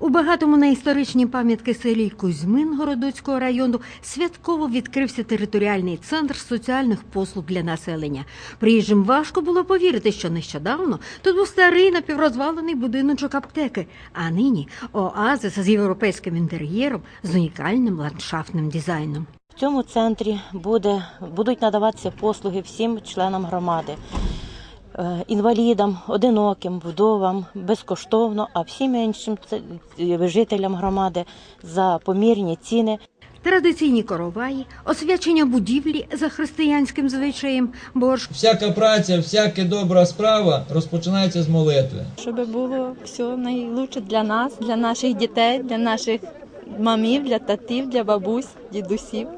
У багатому на історичні пам'ятки селі Кузьмин Городоцького району святково відкрився територіальний центр соціальних послуг для населення. Приїжджим важко було повірити, що нещодавно тут був старий напіврозвалений будиночок аптеки, а нині оазис з європейським інтер'єром з унікальним ландшафтним дизайном. В цьому центрі буде, будуть надаватися послуги всім членам громади, інвалідам, одиноким, вдовам безкоштовно, а всім іншим це- е, жителям громади за помірні ціни. Традиційні короваї, освячення будівлі за християнським звичаєм, борщ, Всяка праця, всяка добра справа розпочинається з молитви. щоб було все найкраще для нас, для наших дітей, для наших мамів, для татів, для бабусь, дідусів.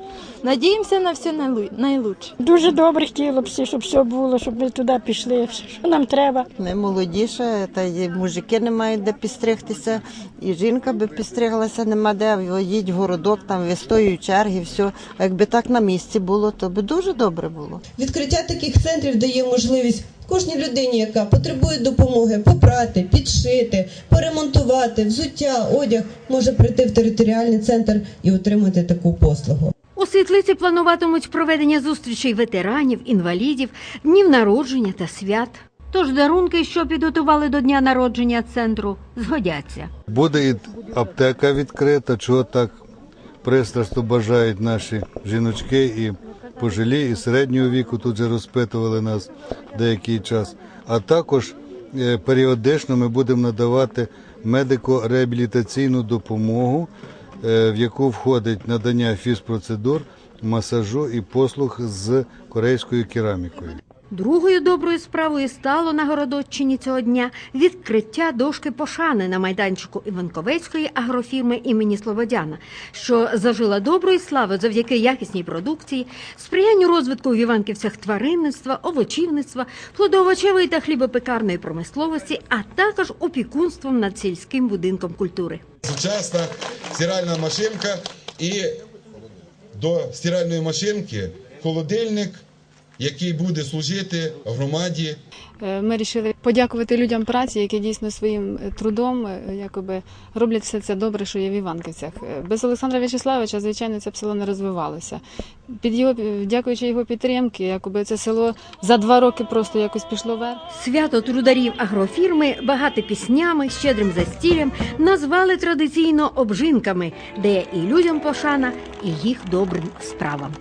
Надіємося на все найлу- найкраще. Дуже добре хотіло б, всі, щоб все було, щоб ми туди пішли, що нам треба. Ми молодіше, та й мужики не мають де підстригтися, і жінка би підстриглася, нема де, їдь в городок, там вистоюють черги, все. А якби так на місці було, то би дуже добре було. Відкриття таких центрів дає можливість кожній людині, яка потребує допомоги, попрати, підшити, поремонтувати, взуття, одяг, може прийти в територіальний центр і отримати таку послугу. У світлиці плануватимуть проведення зустрічей ветеранів, інвалідів, днів народження та свят. Тож дарунки, що підготували до дня народження центру, згодяться. Буде і аптека відкрита, чого так пристрасно бажають наші жіночки і пожилі, і середнього віку тут же розпитували нас деякий час. А також е, періодично ми будемо надавати медико-реабілітаційну допомогу, е, в яку входить надання фізпроцедур, масажу і послуг з корейською керамікою. Другою доброю справою стало на Городоччині цього дня відкриття дошки пошани на майданчику Іванковецької агрофірми імені Слободяна, що зажила доброї слави завдяки якісній продукції, сприянню розвитку в Іванківцях тваринництва, овочівництва, плодоовочевої та хлібопекарної промисловості, а також опікунством над сільським будинком культури. сучасна стиральна машинка і до стиральної машинки холодильник, який буде служити громаді Е, Ми вирішили подякувати людям праці, які дійсно своїм е, трудом е, якоби роблять все це добре, що є в Іванківцях. Без Олександра В'ячеславовича, звичайно, це б село не розвивалося. Під його дякуючи його підтримки, якоби це село за два роки просто якось пішло вверх. Свято трударів агрофірми, багате піснями, щедрим застіллям назвали традиційно обжинками, де і людям пошана, і їх добрим справам.